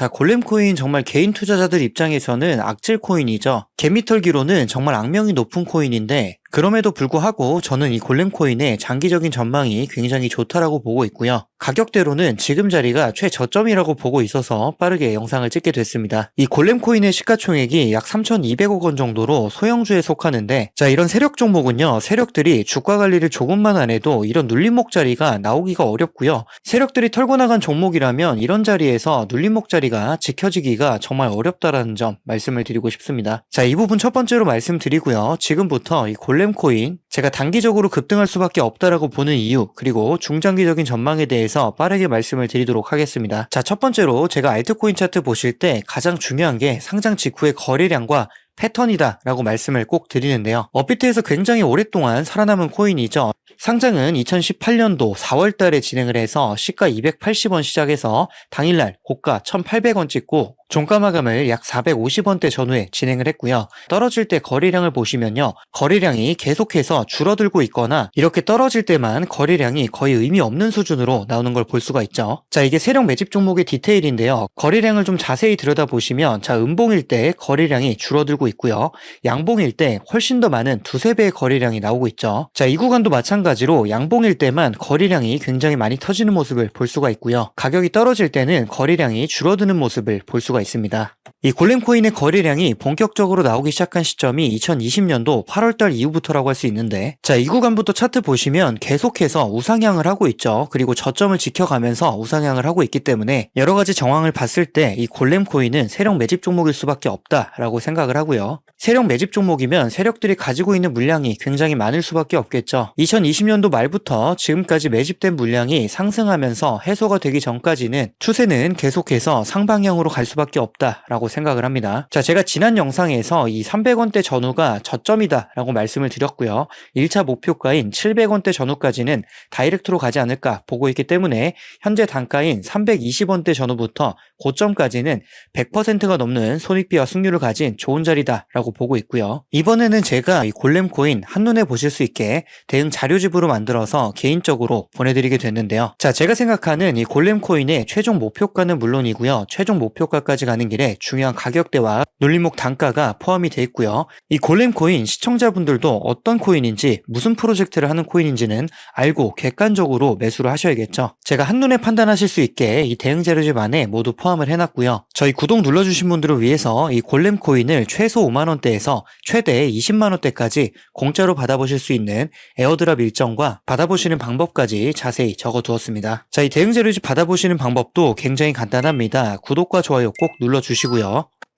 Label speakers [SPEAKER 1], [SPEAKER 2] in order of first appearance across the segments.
[SPEAKER 1] 자, 골렘코인 정말 개인 투자자들 입장에서는 악질 코인이죠. 개미털기로는 정말 악명이 높은 코인인데 그럼에도 불구하고 저는 이 골렘코인의 장기적인 전망이 굉장히 좋다라고 보고 있고요. 가격대로는 지금 자리가 최저점이라고 보고 있어서 빠르게 영상을 찍게 됐습니다. 이 골렘코인의 시가총액이 약 3,200억 원 정도로 소형주에 속하는데 자 이런 세력 종목은요 세력들이 주가 관리를 조금만 안 해도 이런 눌림목 자리가 나오기가 어렵고요. 세력들이 털고 나간 종목이라면 이런 자리에서 눌림목 자리가 지켜지기가 정말 어렵다라는 점 말씀을 드리고 싶습니다. 자 이 부분 첫 번째로 말씀드리고요. 지금부터 이 골렘 코인 제가 단기적으로 급등할 수밖에 없다라고 보는 이유 그리고 중장기적인 전망에 대해서 빠르게 말씀을 드리도록 하겠습니다. 자 첫 번째로 제가 알트코인 차트 보실 때 가장 중요한 게 상장 직후의 거래량과 패턴이다 라고 말씀을 꼭 드리는데요. 업비트에서 굉장히 오랫동안 살아남은 코인이죠. 상장은 2018년도 4월 달에 진행을 해서 시가 280원 시작해서 당일날 고가 1,800원 찍고 종가 마감을 약 450원대 전후에 진행을 했고요. 떨어질 때 거래량을 보시면요. 거래량이 계속해서 줄어들고 있거나 이렇게 떨어질 때만 거래량이 거의 의미 없는 수준으로 나오는 걸 볼 수가 있죠. 자, 이게 세력 매집 종목의 디테일인데요. 거래량을 좀 자세히 들여다보시면 자, 음봉일 때 거래량이 줄어들고 있고요. 양봉일 때 훨씬 더 많은 두세 배의 거래량이 나오고 있죠. 자, 이 구간도 마찬가지 로 양봉일 때만 거래량이 굉장히 많이 터지는 모습을 볼 수가 있고요. 가격이 떨어질 때는 거래량이 줄어드는 모습을 볼 수가 있습니다. 이 골렘코인의 거래량이 본격적으로 나오기 시작한 시점이 2020년도 8월달 이후부터라고 할 수 있는데 자 이 구간부터 차트 보시면 계속해서 우상향을 하고 있죠. 그리고 저점을 지켜가면서 우상향을 하고 있기 때문에 여러 가지 정황을 봤을 때 이 골렘코인은 세력 매집 종목일 수밖에 없다라고 생각을 하고요. 세력 매집 종목이면 세력들이 가지고 있는 물량이 굉장히 많을 수밖에 없겠죠. 2020년도 말부터 지금까지 매집된 물량이 상승하면서 해소가 되기 전까지는 추세는 계속해서 상방향으로 갈 수밖에 없다라고 생각을 합니다. 자, 제가 지난 영상에서 이 300원대 전후가 저점이다 라고 말씀을 드렸고요. 1차 목표가인 700원대 전후까지는 다이렉트로 가지 않을까 보고 있기 때문에 현재 단가인 320원대 전후부터 고점까지는 100%가 넘는 손익비와 승률을 가진 좋은 자리다 라고 보고 있고요. 이번에는 제가 이 골렘코인 한눈에 보실 수 있게 대응 자료집으로 만들어서 개인적으로 보내드리게 됐는데요. 자, 제가 생각하는 이 골렘코인의 최종 목표가는 물론이고요. 최종 목표가까지 가는 길에 중요한 가격대와 눌림목 단가가 포함이 돼 있고요. 이 골렘 코인 시청자분들도 어떤 코인인지 무슨 프로젝트를 하는 코인인지는 알고 객관적으로 매수를 하셔야겠죠. 제가 한눈에 판단하실 수 있게 이 대응 자료집 안에 모두 포함을 해놨고요. 저희 구독 눌러주신 분들을 위해서 이 골렘 코인을 최소 5만원대에서 최대 20만원대까지 공짜로 받아보실 수 있는 에어드랍 일정과 받아보시는 방법까지 자세히 적어두었습니다. 자, 이 대응 자료집 받아보시는 방법도 굉장히 간단합니다. 구독과 좋아요 꼭 눌러주시고요.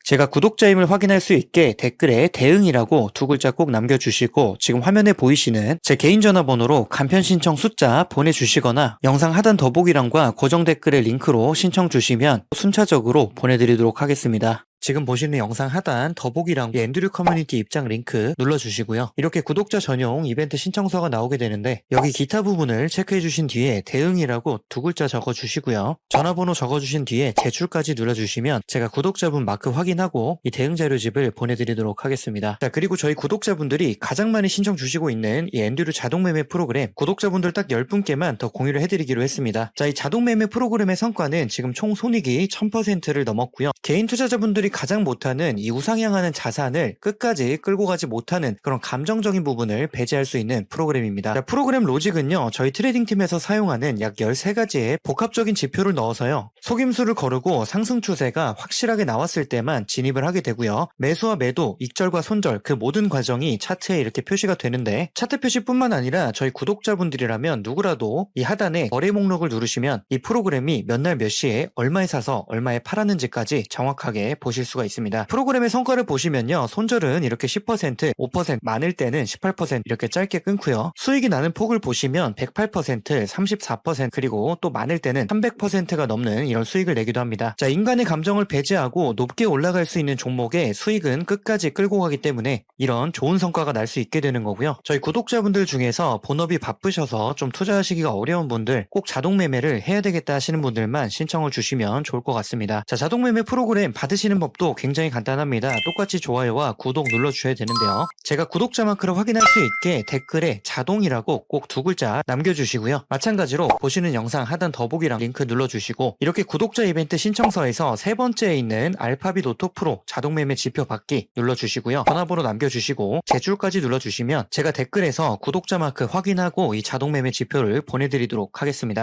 [SPEAKER 1] 제가 구독자임을 확인할 수 있게 댓글에 대응이라고 두 글자 꼭 남겨주시고 지금 화면에 보이시는 제 개인 전화번호로 간편 신청 숫자 보내주시거나 영상 하단 더보기란과 고정 댓글의 링크로 신청 주시면 순차적으로 보내드리도록 하겠습니다. 지금 보시는 영상 하단 더보기랑 앤드류 커뮤니티 입장 링크 눌러주시고요. 이렇게 구독자 전용 이벤트 신청서가 나오게 되는데 여기 기타 부분을 체크해 주신 뒤에 대응이라고 두 글자 적어주시고요. 전화번호 적어주신 뒤에 제출까지 눌러주시면 제가 구독자분 마크 확인하고 이 대응 자료집을 보내드리도록 하겠습니다. 자 그리고 저희 구독자분들이 가장 많이 신청 주시고 있는 이 앤드류 자동 매매 프로그램 구독자분들 딱 10분께만 더 공유를 해드리기로 했습니다. 자 이 자동 매매 프로그램의 성과는 지금 총 손익이 1000%를 넘었고요. 개인 투자자분들이 가장 못하는 이 우상향하는 자산을 끝까지 끌고 가지 못하는 그런 감정적인 부분을 배제할 수 있는 프로그램입니다. 자, 프로그램 로직은요, 저희 트레이딩 팀에서 사용하는 약 13가지의 복합적인 지표를 넣어서요, 속임수를 거르고 상승 추세가 확실하게 나왔을 때만 진입을 하게 되고요, 매수와 매도, 익절과 손절 그 모든 과정이 차트에 이렇게 표시가 되는데, 차트 표시뿐만 아니라 저희 구독자분들이라면 누구라도 이 하단에 거래 목록을 누르시면 이 프로그램이 몇 날 몇 시에 얼마에 사서 얼마에 팔았는지까지 정확하게 보실 수가 있습니다. 프로그램의 성과를 보시면요. 손절은 이렇게 10%, 5%, 많을 때는 18% 이렇게 짧게 끊고요. 수익이 나는 폭을 보시면 108%, 34% 그리고 또 많을 때는 300%가 넘는 이런 수익을 내기도 합니다. 자, 인간의 감정을 배제하고 높게 올라갈 수 있는 종목의 수익은 끝까지 끌고 가기 때문에 이런 좋은 성과가 날 수 있게 되는 거고요. 저희 구독자분들 중에서 본업이 바쁘셔서 좀 투자하시기가 어려운 분들 꼭 자동 매매를 해야 되겠다 하시는 분들만 신청을 주시면 좋을 것 같습니다. 자, 자동 매매 프로그램 받으시는 법도 굉장히 간단합니다. 똑같이 좋아요와 구독 눌러주셔야 되는데요. 제가 구독자 마크를 확인할 수 있게 댓글에 자동이라고 꼭 두 글자 남겨주시고요. 마찬가지로 보시는 영상 하단 더보기랑 링크 눌러주시고 이렇게 이렇게 구독자 이벤트 신청서에서 세 번째에 있는 알파빗 오토 프로 자동 매매 지표 받기 눌러주시고요. 전화번호 남겨주시고 제출까지 눌러주시면 제가 댓글에서 구독자 마크 확인하고 이 자동 매매 지표를 보내드리도록 하겠습니다.